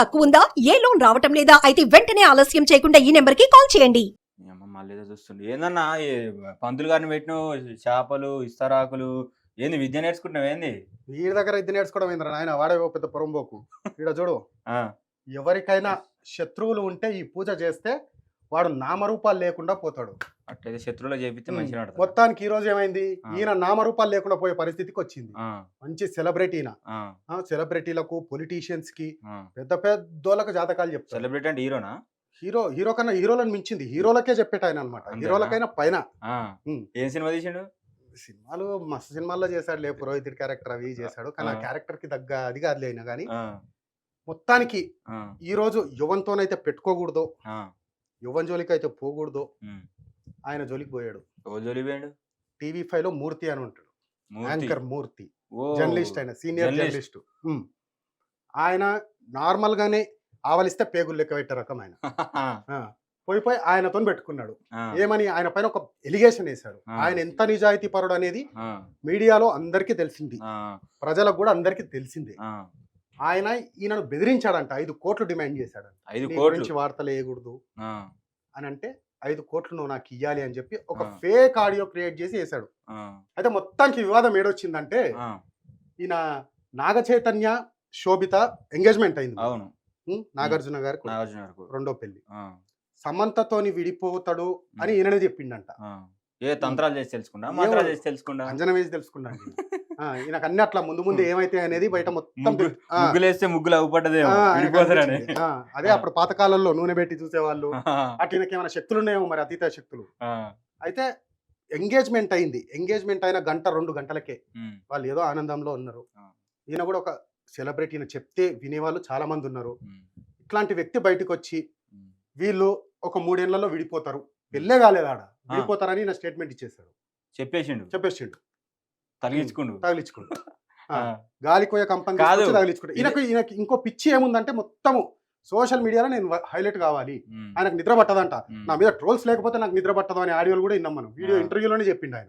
తక్కువ ఉందా ఏ లోన్ రావటం లేదా? అయితే వెంటనే ఆలస్యం చేయకుండా ఈ నెంబర్కి కాల్ చేయండి. మళ్ళీ చూస్తుండే. ఏందన్నా ఈ పంతులు గారిని పెట్టిన చేపలు ఇస్తరాకులు ఏంది విద్య నేర్చుకుంటున్నావు ఏంది? వీడి దగ్గర ఇది నేర్చుకోవడం ఏంద్రా నాయన? వాడే ఓ పెద్ద పొరంబోకు ఇక్కడ చూడు. ఆ, ఎవరికైనా శత్రువులు ఉంటే ఈ పూజ చేస్తే వాడు నామరూపాలు లేకుండా పోతాడు. అట్లయితే శత్రువులు చేపిస్తే. మంచిగా నడుతుంది. మొత్తానికి ఈ రోజు ఏమైంది? ఆ. ఈయన నామరూపాలు లేకుండా పోయే పరిస్థితికి వచ్చింది ఆ, మంచి సెలబ్రిటీ ఈయన. ఆ, ఆ, సెలబ్రిటీలకు పొలిటీషియన్స్కి ఆ. పెద్ద పెద్దోళ్ళకు జాతకాలు చెప్తారు. సెలబ్రిటీ అంటే హీరోనా? హీరో హీరో కన్నా హీరోలను మించింది. హీరోలకే చెప్పేట ఆయన అనమాట అంతేనా? హీరోలకైనా పైన. ఆ, ఉమ్. ఏం సినిమా తీసిండు? సినిమాలు మస్తు సినిమాల్లో చేశాడు. లే పురోహితుడి క్యారెక్టర్ అవి చేశాడు. కానీ ఆ ఆ. క్యారెక్టర్కి తగ్గ అది కాదులే అయినా కానీ ఆ, మొత్తానికి ఆ, ఈ రోజు యువంతోనైతే పెట్టుకోకూడదు. ఆ, యువన్ జోలికి అయితే పోకూడదు. ఉమ్. ఆయన జోలికి పోయాడు. టీవీ ఫైవ్లో మూర్తి అని ఉంటాడు. యాంకర్ మూర్తి. జర్నలిస్ట్ ఆయన సీనియర్ జర్నలిస్ట్. ఆయన నార్మల్ గానే ఆవలిస్తే పేగులు లెక్క పెట్టే రకం ఆయన. పోయి పోయి ఆయనతో పెట్టుకున్నాడు. ఏమని ఆయన పైన ఒక ఎలిగేషన్ వేశాడు. ఆయన ఎంత నిజాయితీ పరుడు అనేది మీడియాలో అందరికీ తెలిసింది. ప్రజలకు కూడా అందరికీ తెలిసిందే. ఆయన ఈయనను బెదిరించాడంట ఐదు కోట్లు డిమాండ్ చేశాడంట. ఐదు కోట్లు. గురించి వార్తలు వేయకూడదు. అని అంటే ఐదు కోట్లు నువ్వు నాకు ఇయ్యాలి అని చెప్పి ఒక. ఫేక్ ఆడియో క్రియేట్ చేసి వేశాడు. అయితే మొత్తానికి వివాదం ఏడొచ్చిందంటే ఈయన నాగ చైతన్య శోభిత ఎంగేజ్మెంట్ అయింది అవును? నాగార్జున గారి నాగార్జున గారు రెండో పెళ్ళి సమంతతోని విడిపోతాడు అని ఈయననే చెప్పిండంట. ఏ తంత్రాలు చేసి తెలుసుకుండా మంత్రాలు చేసి తెలుసుకుండా అంజన వేసి. ఆ, ఈయనకు అన్ని అట్లా ముందు ముందు ఏమైతే అనేది బయట మొత్తం ముగ్గులేస్తే ముగ్గులు. ఆ, అదే అప్పుడు పాతకాలంలో నూనె పెట్టి చూసేవాళ్ళు. అటు ఏమైనా శక్తులు ఉన్నాయేమో మరి అతీత శక్తులు. అయితే ఎంగేజ్మెంట్ అయింది. ఎంగేజ్మెంట్ అయిన గంట రెండు గంటలకే వాళ్ళు ఏదో ఆనందంలో ఉన్నారు. ఈయన కూడా ఒక సెలబ్రిటీ చెప్తే వినేవాళ్ళు చాలా మంది ఉన్నారు ఇట్లాంటి వ్యక్తి బయటకు వచ్చి. వీళ్ళు ఒక మూడేళ్ళలో విడిపోతారు. పెళ్ళే కాలేదు ఆడ విడిపోతారని ఈయన స్టేట్మెంట్ ఇచ్చేశాడు. చెప్పేసిండు. చెప్పేసిండు. తగిలించుకుండు. ఆ, గాలికోయ కంపెనీ కాదు. తీసుకొచ్చి తగిలించుకుంటా ఈయనకు ఈయనకి ఇంకో పిచ్చి ఏముందంటే మొత్తము సోషల్ మీడియాలో నేను హైలైట్ కావాలి. ఆయనకు నిద్ర పట్టదంట. నా మీద ట్రోల్స్ లేకపోతే నాకు నిద్ర పట్టదు అనే ఆడియోలు కూడా విన్నాం మనం. వీడియో. ఇంటర్వ్యూలోనే చెప్పిండు ఆయన.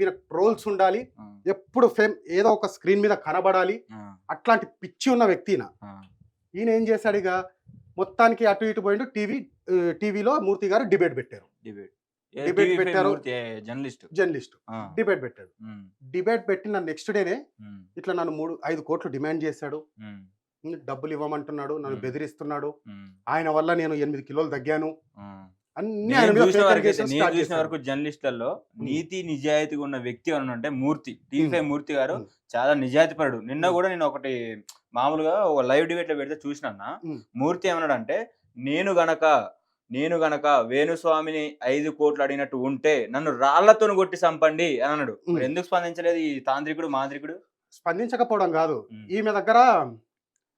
ఈయన ట్రోల్స్ ఉండాలి. ఎప్పుడు ఫేమ్ ఏదో ఒక స్క్రీన్ మీద కనబడాలి. అట్లాంటి పిచ్చి ఉన్న వ్యక్తి ఈయన. ఈయన ఏం చేశాడు ఇక? మొత్తానికి అటు ఇటు పోయిండు. టీవీ టీవీలో మూర్తి గారు డిబేట్ పెట్టారు. డిబేట్. పెట్టారు. జర్నలిస్ట్? జర్నలిస్ట్. డిబేట్ పెట్టాడు. డిబేట్ పెట్టిన నెక్స్ట్ డేనే ఇట్లా నన్ను మూడు ఐదు కోట్లు డిమాండ్ చేశాడు. డబ్బులు ఇవ్వమంటున్నాడు నన్ను. బెదిరిస్తున్నాడు. ఆయన వల్ల నేను ఎనిమిది కిలోలు తగ్గాను. అన్ని నేను చూసిన వరకు జర్నలిస్టులలో నీతి నిజాయితీగా ఉన్న వ్యక్తి అని అంటే మూర్తి టీవీ మూర్తి గారు. చాలా నిజాయితీపరుడు. నిన్న. కూడా నేను ఒకటి మామూలుగా ఒక లైవ్ డిబేట్లో పెడితే చూసిన. మూర్తి ఏమన్నాడంటే నేను గనక నేను గనక వేణుస్వామిని ఐదు కోట్లు అడిగినట్టు ఉంటే నన్ను రాళ్ళతో కొట్టి చంపండి అని అన్నాడు. ఎందుకు స్పందించలేదు ఈ తాంత్రికుడు మాంత్రికుడు? స్పందించకపోవడం కాదు. ఈమె దగ్గర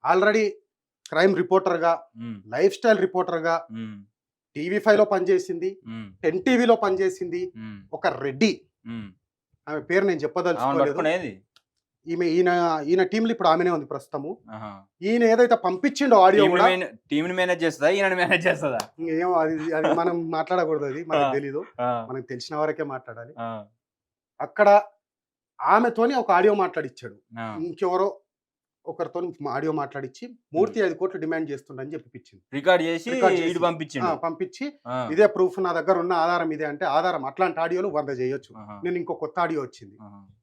ఆల్రెడీ క్రైమ్ రిపోర్టర్గా లైఫ్ స్టైల్ రిపోర్టర్గా టీవీ ఫైవ్లో పనిచేసింది టెన్ టీవీలో పనిచేసింది ఒక రెడ్డి. ఆమె పేరు నేను చెప్పదలుచుకోలేదు. ఈమె ఈయన ఈయన టీంలో ఇప్పుడు ఆమెనే ఉంది ప్రస్తుతము. ఈయన ఏదైతే పంపించిండో ఆడియో కూడా మేనేజ్ చేస్తుందా? ఈయన మేనేజ్ చేస్తుందా? ఏమో అది అది మనం మాట్లాడకూడదు అది మనకు. తెలీదు. మనకు తెలిసిన వరకే మాట్లాడాలి. అక్కడ ఆమెతోని ఒక ఆడియో మాట్లాడిచ్చాడు. ఇంకెవరో ఒకరితో ఆడియో మాట్లాడిచ్చి మూర్తి ఐదు కోట్లు డిమాండ్ చేస్తుండని రికార్డ్ చేసి రికార్డ్ చేసి. పంపించి ఇదే ప్రూఫ్ నా దగ్గర ఉన్న ఆధారం ఇదే అంటే ఆధారం అట్లాంటి ఆడియోలు వంద చేయొచ్చు. నేను ఇంకో కొత్త ఆడియో వచ్చింది.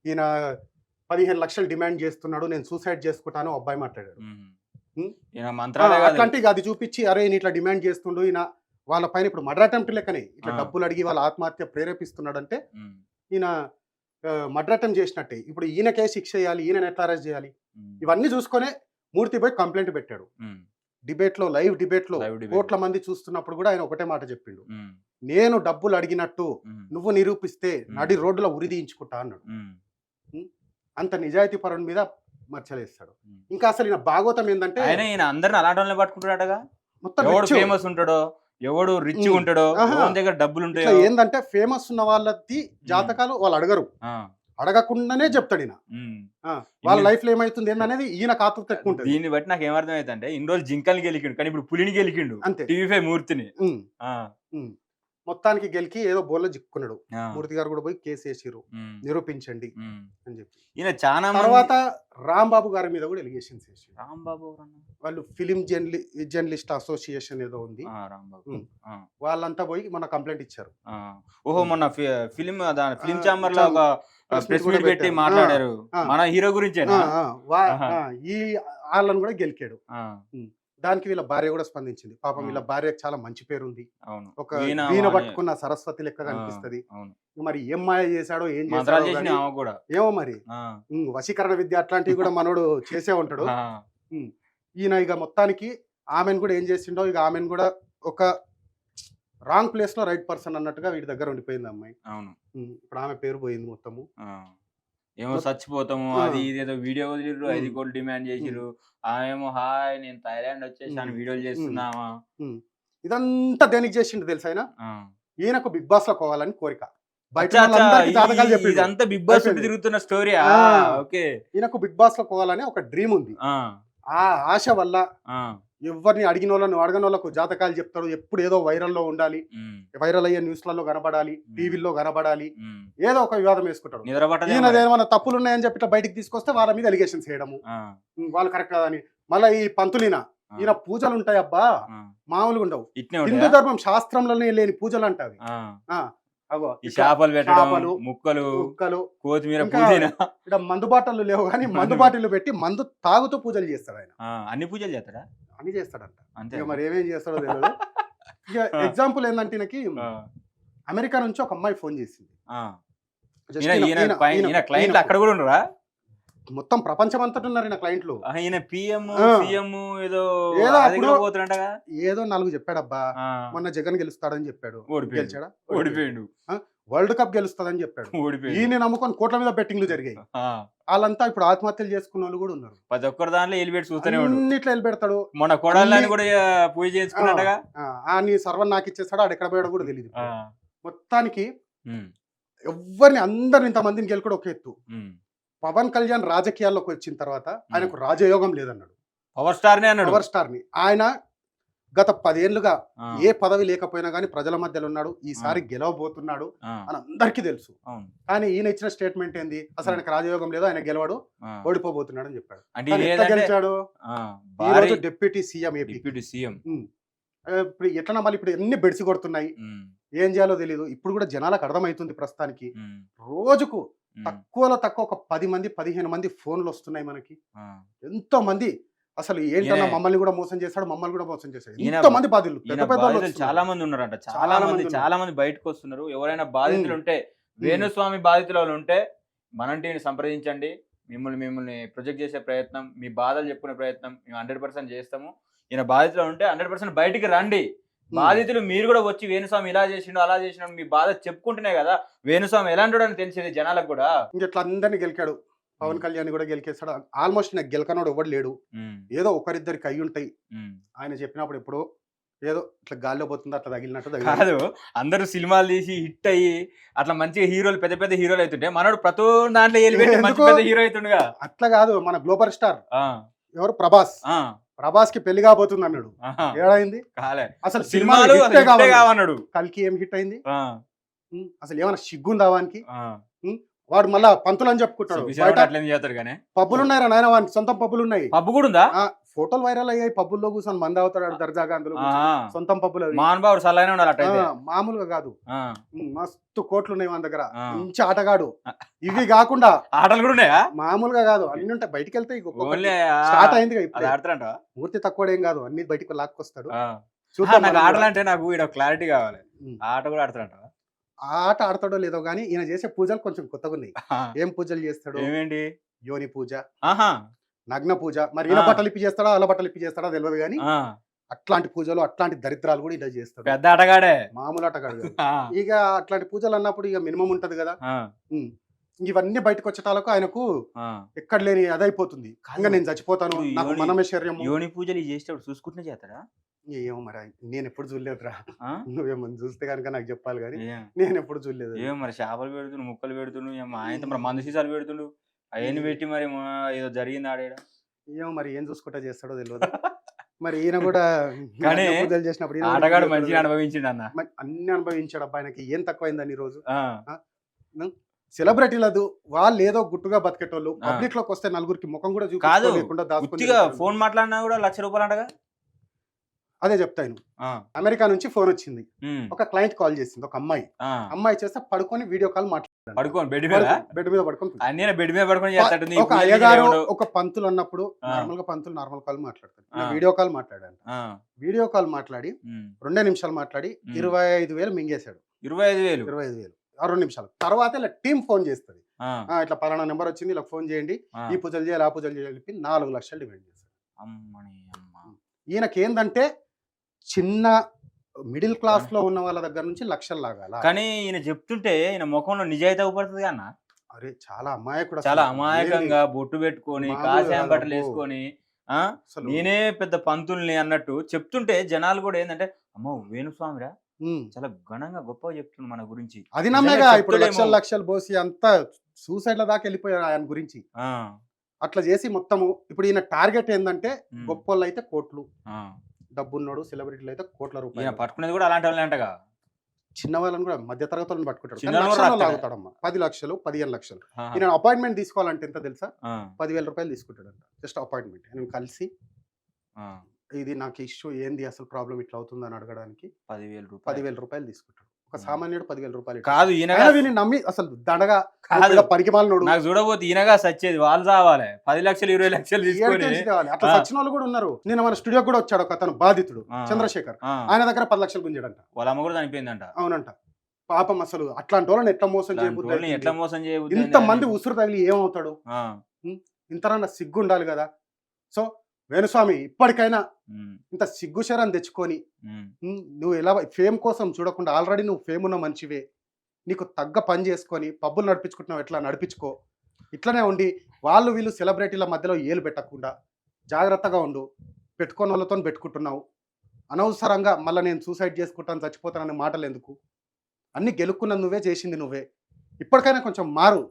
ఈయన పదిహేను లక్షలు డిమాండ్ చేస్తున్నాడు నేను సూసైడ్ చేసుకుంటాను అబ్బాయి మాట్లాడాడు. అట్లాంటి అది చూపించి అరే ఈయన ఇట్లా డిమాండ్ చేస్తుండు ఈయన వాళ్ళ పైన ఇప్పుడు మర్డర్ అటెంప్ట్ లెక్కనే. ఇట్లా. డబ్బులు అడిగి వాళ్ళ ఆత్మహత్య ప్రేరేపిస్తున్నాడు అంటే ఈయన మర్డర్ అటెంప్ట్ చేసినట్టే. ఇప్పుడు ఈయనకే శిక్ష చేయాలి ఈయన ఎట్లా అరెస్ట్ చేయాలి ఇవన్నీ చూసుకొనే మూర్తి పోయి కంప్లైంట్ పెట్టాడు. డిబేట్లో లైవ్ డిబేట్లో. కోట్ల మంది చూస్తున్నప్పుడు కూడా ఆయన ఒకటే మాట చెప్పిండు. నేను డబ్బులు అడిగినట్టు నువ్వు నిరూపిస్తే నడి రోడ్డులో ఉరిదీయించుకుంటా అన్నాడు. అంత నిజాయితీ పరుని మీద మచ్చలేస్తాడు ఉమ్. ఇంకా అసలు ఈయన భాగవతం ఏంటంటే ఆయన ఈయన అందరిని అలాంటి పట్టుకుంటాడగా మొత్తం. ఫేమస్ ఉంటాడో? ఎవడు రిచ్. ఉంటాడో దగ్గర డబ్బులు ఉంటాయో ఏందంటే ఫేమస్ ఉన్న వాళ్ళది జాతకాలు వాళ్ళు అడగరు. అడగకుండానే చెప్తాడు ఈయన. వాళ్ళ లైఫ్లో ఏమైతుంది ఏందనేది ఈయన కాతృత ఎక్కువ ఉంటుంది. దీన్ని బట్టి నాకు ఏమర్థమైంది అంటే ఇన్ని రోజులు జింకల్ని గెలికిండు కానీ ఇప్పుడు పులిని గెలికిండు. అంతే. టీవీ ఫైవ్ మూర్తిని. మొత్తానికి గెలికి ఏదో బోల్లో చిక్కుకున్నాడు. ఆ, మూర్తి గారు కూడా పోయి కేసు వేసిర్రు. ఉమ్, నిరూపించండి. అని చెప్పి. ఈయన చాలా తర్వాత రాంబాబు గారి మీద కూడా ఎలిగేషన్స్ వేసి రాంబాబు? వాళ్ళు ఫిలిం జర్నలి జర్నలిస్ట్ అసోసియేషన్ ఏదో ఉంది. రాంబాబు. వాళ్ళంతా పోయి మన కంప్లైంట్ ఇచ్చారు. ఓహో మొన్న ఫి- ఫిలిం దాని ఫిలిం ఆ, ఛాంబర్లో ప్రెస్ మీట్ పెట్టి. మాట్లాడారు. మన హీరో. ఆ, ఈ వాళ్ళని కూడా గెలికాడు. దానికి వీళ్ళ భార్య కూడా స్పందించింది. పాపం. వీళ్ళ భార్యకు చాలా మంచి పేరు ఉంది ఒక వీణ పట్టుకున్న సరస్వతి లెక్క కనిపిస్తది. మరి ఏం మాయ చేశాడో ఏం చేశాడో ఏమో మరి. వశీకరణ విద్య అట్లాంటివి కూడా మనోడు చేసే ఉంటాడు. ఈయన ఇక మొత్తానికి ఆమెను కూడా ఏం చేసిండో ఇక ఆమెను కూడా ఒక రాంగ్ ప్లేస్లో రైట్ పర్సన్ అన్నట్టుగా వీడి దగ్గర ఉండిపోయింది అమ్మాయి. అవును. ఇప్పుడు ఆమె పేరు పోయింది మొత్తము. ఏమో చచ్చిపోతాము. అది ఇదేదో వీడియో వదిలిర్రు ఉమ్. ఐదు కోట్లు డిమాండ్ చేసిర్రు ఆమెమో హాయ్ నేను థైలాండ్ వచ్చేసి అని ఉమ్. వీడియోలు చేస్తున్నావా ఇదంతా దేనికి చేసిండు తెలుసా ఆయన. ఈయనకు బిగ్ బాస్లో పోవాలని కోరిక. ఇదంతా బిగ్ బాస్. తిరుగుతున్న స్టోరీ. ఓకే ఈయనకు బిగ్ బాస్లో పోవాలని ఒక డ్రీమ్ ఉంది ఆ, ఆశ వల్ల ఎవరిని అడిగిన వాళ్ళని అడగని వాళ్ళకు జాతకాలు చెప్తాడు ఎప్పుడు ఏదో వైరల్లో ఉండాలి. వైరల్ అయ్యే న్యూస్లలో కనబడాలి. టీవీల్లో కనబడాలి. ఏదో ఒక వివాదం వేసుకుంటాడు. ఏమైనా తప్పులు ఉన్నాయని చెప్పి ఇట్లా బయటికి తీసుకొస్తే వాళ్ళ మీద ఎలిగేషన్స్ చేయడము వాళ్ళు కరెక్ట్ కాదని మళ్ళీ ఈ పంతులీన ఈయన పూజలు ఉంటాయి అబ్బా. మామూలుగా ఉండవు. హిందూ? ధర్మం శాస్త్రంలోనే లేని పూజలు అంటావి ఇట్లా చేపలు పెట్టడం ముక్కలు కొత్తిమీర ఇక్కడ మందు బాటలు లేవు కానీ మందు బాటిల్ పెట్టి మందు తాగుతూ పూజలు చేస్తాడు ఆయన. అన్ని పూజలు చేస్తాడా? అని చేస్తాడంట. అంతే మరి ఏమేం చేస్తాడో తెలియదు ఇక. ఎగ్జాంపుల్ ఏంటంటే ఈయనకి అమెరికా నుంచి ఒక అమ్మాయి ఫోన్ చేసింది. ఈయన- అక్కడ కూడా ఉండరా? మొత్తం ప్రపంచం అంతటా ఉన్నారు ఈయన క్లయింట్లు ఈయన పిఎం ఏదో ఏదో ఏదో నాలుగు చెప్పాడబ్బా. మొన్న జగన్ గెలుస్తాడని చెప్పాడు. గెలిచాడా? ఓడిపోయిండు. వరల్డ్ కప్ గెలుస్తాడని చెప్పాడు. ఈయన నమ్ముకొని కోట్ల మీద బెట్టింగ్లు జరిగాయి. వాళ్ళంతా ఇప్పుడు ఆత్మహత్యలు చేసుకున్న వాళ్ళు కూడా ఉన్నారు. ప్రతి ఒక్కరి దాంట్లో చూస్తూనే అన్నిట్లో కొడాలని అన్ని- కూడా పూజ చేసుకున్నట్టుగా? నీ సర్వం నాకు ఇచ్చేస్తాడు ఆడు ఎక్కడ పోయాడో కూడా తెలియదు మొత్తానికి ఎవరిని అందరిని ఇంతమందిని గెలుకడం ఒక ఎత్తు. పవన్ కళ్యాణ్ రాజకీయాల్లోకి వచ్చిన తర్వాత ఆయనకు రాజయోగం లేదన్నాడు. పవర్ స్టార్ నే అన్నాడు. పవర్ స్టార్ని ఆయన గత పదేళ్ళుగా ఏ పదవి లేకపోయినా కానీ ప్రజల మధ్యలో ఉన్నాడు ఈసారి గెలవబోతున్నాడు అని అందరికీ తెలుసు. కానీ ఈయన ఇచ్చిన స్టేట్మెంట్ ఏంది? అసలు ఆయనకు రాజయోగం లేదు ఆయన గెలవడు. ఓడిపోబోతున్నాడు అని చెప్పాడు. గెలిచాడు? Deputy CM AP deputy CM. ఇప్పుడు ఎట్లా మళ్ళీ ఇప్పుడు ఎన్ని బెడిసి కొడుతున్నాయి? ఏం చేయాలో తెలియదు ఇప్పుడు కూడా జనాలకు అర్థమవుతుంది ప్రస్తుతానికి. రోజుకు తక్కువలో తక్కువ ఒక పది మంది పదిహేను మంది ఫోన్లు వస్తున్నాయి మనకి. ఎంతో మంది అసలు ఏంటన్నా మమ్మల్ని కూడా మోసం చేశాడు మమ్మల్ని కూడా మోసం చేశాడు. మంది పెద్ద పెద్ద బాధితులు చాలా. మంది ఉన్నారంట. చాలా మంది. చాలా మంది బయటకు వస్తున్నారు. ఎవరైనా బాధితులు. ఉంటే వేణుస్వామి బాధితులు ఉంటే మన టీని సంప్రదించండి. మిమ్మల్ని మిమ్మల్ని ప్రొజెక్ట్ చేసే ప్రయత్నం మీ బాధలు చెప్పుకునే ప్రయత్నం మేము హండ్రెడ్ పర్సెంట్ చేస్తాము. ఈయన బాధితులు ఉంటే హండ్రెడ్ పర్సెంట్ బయటికి రండి. బాధితులు మీరు కూడా వచ్చి వేణుస్వామి ఇలా చేసిండు అలా చేసిండు మీ బాధ చెప్పుకుంటేనే కదా వేణుస్వామి ఎలాంటి అని తెలిసేది జనాలకు కూడా? ఇట్లా అందరినీ గెలికాడు. పవన్ కళ్యాణ్ కూడా గెలికేస్తాడు. ఆల్మోస్ట్ నాకు గెలకనోడు ఎవడు లేడు. ఏదో ఒకరిద్దరికి అయి ఉంటాయి. ఆయన చెప్పినప్పుడు ఎప్పుడో ఏదో ఇట్లా గాల్లో పోతుంది అట్లా తగిలినట్టు. కాదు అందరూ సినిమాలు తీసి హిట్ అయ్యి అట్లా మంచిగా హీరోలు పెద్ద పెద్ద హీరోలు అవుతుంటే మనోడు ప్రతి దాంట్లో మంచి? పెద్ద హీరో అవుతుండగా. అట్లా కాదు మన గ్లోబల్ స్టార్. ఎవరు? ప్రభాస్. ప్రభాస్కి పెళ్ళి కాబోతుంది అన్నాడు. ఏడైంది? అసలు సినిమాలు కావన్నాడు కల్కి ఏం హిట్ అయింది? అసలు ఏమైనా సిగ్గుందా వానికి? ఆ. వాడు మళ్ళా పంతులు అని చెప్పుకుంటాడు. పబ్బులు ఉన్నాయి నాయన వానికి సొంత పబ్బులు ఉన్నాయి. పబ్బు కూడా ఉందా? ఫోటోలు వైరల్ అయ్యాయి పబ్బుల్లో కూర్చొని మంది అవుతాడు దర్జాగా అందులో. సొంతం పబ్బులు ఉండాలి అట్లయితే. ఆ, మామూలుగా కాదు. మస్తు కోట్లు ఉన్నాయి మన దగ్గర. మంచి ఆటగాడు. ఇవి కాకుండా ఆటలు కూడా ఉన్నాయా? మామూలుగా కాదు. అన్ని ఉంటాయి. బయటికి వెళ్తే ఓన్లీ స్టార్ట్ అయింది మూర్తి తక్కువ ఏం కాదు. అన్ని బయటికి లాక్కొస్తాడు. చూద్దాం ఆటలు. అంటే నాకు క్లారిటీ కావాలి. ఆట కూడా ఆడతారంట ఆ ఆట ఆడతాడో లేదో కానీ ఈయన చేసే పూజలు కొంచెం కొత్తగా ఉన్నాయి ఏం పూజలు చేస్తాడు? ఏమేంటి? యోని పూజ. నగ్న పూజ. మరి ఈయన. బట్టలు ఇప్పి చేస్తాడా? అలా బట్టలు ఇప్పి చేస్తాడా? తెలియదు కానీ. అట్లాంటి పూజలు అట్లాంటి దరిద్రాలు కూడా ఇలా చేస్తాడు. పెద్ద ఆటగాడే. మామూలు ఆటగాడు. ఇక అట్లాంటి పూజలు అన్నప్పుడు ఇక మినిమం ఉంటది కదా. ఇవన్నీ బయటకు వచ్చేటాలకు ఆయనకు. ఎక్కడ లేని అదైపోతుంది. ఇంకా నేను చచ్చిపోతాను. ఇప్పుడు నాకు యోని- పూజలు ఇవి చేసేటప్పుడు చూసుకుంటూనే చేస్తాడా? ఏమో మరి నేను ఎప్పుడు చూడలేదురా. ఆ? నువ్వేమని చూస్తే కనుక నాకు చెప్పాలి కానీ? నేను ఎప్పుడు చూడలేదు ఏం మరి చేపలు పెడుతుండు ముక్కలు పెడుతుండు ఆయన మరి మందు సీసాలు పెడుతుండు అవన్నీ పెట్టి మరి ఏదో జరిగింది ఆడేడ. ఏమో మరి ఏం చూసుకుంటా చేస్తాడో తెలియదు మరి ఈయన కూడా కానీ చేసినప్పుడు పూజలు మంచిగా అనుభవించిండు అన్న. అన్ని అనుభవించాడు అబ్బా ఆయనకి ఏం తక్కువైందని ఈ రోజు సెలబ్రిటీలదు వాళ్ళు ఏదో గుట్టుగా బతికేటోళ్ళు. పబ్లిక్లోకి వస్తే నలుగురికి ముఖం కూడా తిరుగుతారు. ఫోన్ మాట్లాడినా కూడా లక్ష రూపాయలు అంటగా అదే చెప్తాను అమెరికా నుంచి ఫోన్ వచ్చింది. ఒక క్లయింట్ కాల్ చేసింది ఒక అమ్మాయి. అమ్మాయి చేస్తే పడుకొని వీడియో కాల్ మాట్లాడారు బెడ్ మీద? బెడ్ మీద పడుకొని బెడ్ మీద పడుకొని ఒక అయ్యగారు. ఒక పంతులు అన్నప్పుడు. నార్మల్గా పంతులు నార్మల్ కాల్ మాట్లాడతారు. ఆ. వీడియో కాల్ మాట్లాడాను. వీడియో కాల్ మాట్లాడి రెండే నిమిషాలు మాట్లాడి. ఇరవై ఐదు వేలు మింగేశాడు. ఇరవై ఐదు వేలు? ఇరవై ఐదు వేలు రెండు నిమిషాలు. తర్వాత ఇలా టీం ఫోన్ చేస్తుంది. ఇట్లా పలానా నెంబర్ వచ్చింది ఇలా ఫోన్ చేయండి. ఈ పూజలు చేయాలి ఆ పూజలు చేయాలి నాలుగు లక్షలు డిమాండ్ చేశారు అమ్మని అమ్మ. ఈయనకి ఏంటంటే చిన్న మిడిల్ క్లాస్లో ఉన్న వాళ్ళ దగ్గర నుంచి లక్షలు లాగాల కానీ ఈయన చెప్తుంటే ఈయన ముఖంలో నిజాయితీ అవుపడుతుంది అన్న అరే చాలా అమాయకుడు చాలా. అమాయకంగా బొట్టు పెట్టుకొని కాదు బట్టలు. వేసుకొని నేనే పెద్ద పంతుల్ని అన్నట్టు చెప్తుంటే జనాలు కూడా ఏంటంటే అమ్మో వేణుస్వామిరా. చాలా ఘనంగా గొప్పగా చెప్తుంది మన గురించి అది నమ్మేగా ఇప్పుడు. లక్షలు లక్షలు పోసి అంతా సూసైడ్ల దాకా వెళ్ళిపోయారు ఆయన గురించి అట్లా చేసి మొత్తము ఇప్పుడు ఈయన టార్గెట్ ఏంటంటే గొప్పోళ్ళు అయితే కోట్లు. డబ్బున్నోడు సెలబ్రిటీలు అయితే కోట్ల రూపాయలు. పట్టుకునేది కూడా అలాంటి వాళ్ళే అంటగా? చిన్న వాళ్ళని కూడా మధ్య తరగతులను పట్టుకుంటాడు? లాగుతాడమ్మా. పది లక్షలు పదిహేను లక్షలు. ఈయన అపాయింట్మెంట్ తీసుకోవాలంటే ఎంత తెలుసా? పదివేల రూపాయలు తీసుకుంటాడంట. Just appointment. నేను కలిసి. ఇది నాకు ఇష్యూ ఏంది అసలు ప్రాబ్లం ఇట్లా అవుతుందని అడగడానికి పదివేల పదివేల రూపాయలు తీసుకుంటాడు. ఒక సామాన్యుడు పదివేల రూపాయలు. కాదు ఈయనగా వీడిని నమ్మి అసలు దండగా కాదు. పనికి మాలినోడు నాకు చూడబోతే ఈయనగా సచ్చేది వాళ్ళు రావాలి పది లక్షలు ఇరవై లక్షలు తీసుకొని అట్లా ఆ. సచిన వాళ్ళు కూడా ఉన్నారు. నేను మన స్టూడియో కూడా వచ్చాడు ఒక అతను బాధితుడు. చంద్రశేఖర్. ఆయన దగ్గర పది లక్షలు గుంజాడంట. వాళ్ళ అమ్మ కూడా చనిపోయిందంట. అవునంట. పాపం అసలు అట్లాంటి వాళ్ళని ఎట్లా మోసం వాళ్ళని ఎట్లా? మోసం చేయబుద్ధి ఇంత మంది ఉసురు తగిలి ఏమవుతాడు? ఆ, ఇంతరన్నా సిగ్గు ఉండాలి కదా? సో వేణుస్వామి ఇప్పటికైనా ఇంత సిగ్గు శరం తెచ్చుకొని నువ్వు ఎలా ఫేమ్ కోసం చూడకుండా ఆల్రెడీ నువ్వు ఫేమ్ ఉన్న మంచివే నీకు తగ్గ పని చేసుకొని పబ్బులు నడిపించుకుంటున్నావు ఎట్లా నడిపించుకో. ఇట్లనే ఉండి వాళ్ళు వీళ్ళు సెలబ్రిటీల మధ్యలో ఏలు పెట్టకుండా జాగ్రత్తగా ఉండు. పెట్టుకున్న వాళ్ళతో పెట్టుకుంటున్నావు. అనవసరంగా మళ్ళీ నేను సూసైడ్ చేసుకుంటాను చచ్చిపోతాననే మాటలు ఎందుకు అన్ని గెలుక్కున్నది నువ్వే చేసింది నువ్వే. ఇప్పటికైనా కొంచెం మారు.